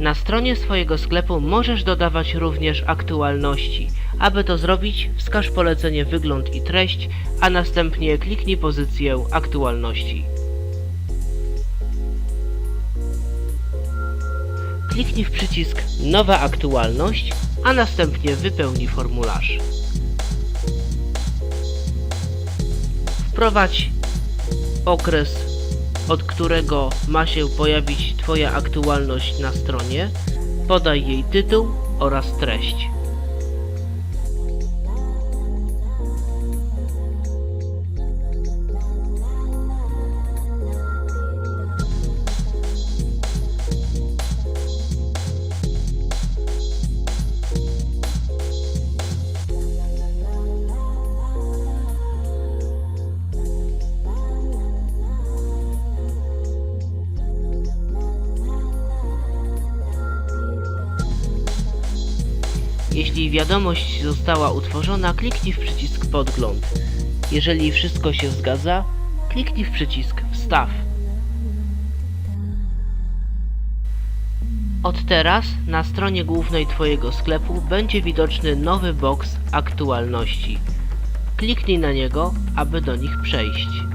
Na stronie swojego sklepu możesz dodawać również aktualności. Aby to zrobić, wskaż polecenie wygląd i treść, a następnie kliknij pozycję aktualności. Kliknij w przycisk Nowa aktualność, a następnie wypełnij formularz. Wprowadź okres, od którego ma się pojawić Twoja aktualność na stronie, podaj jej tytuł oraz treść. Jeśli wiadomość została utworzona, kliknij w przycisk podgląd. Jeżeli wszystko się zgadza, kliknij w przycisk wstaw. Od teraz na stronie głównej Twojego sklepu będzie widoczny nowy boks aktualności. Kliknij na niego, aby do nich przejść.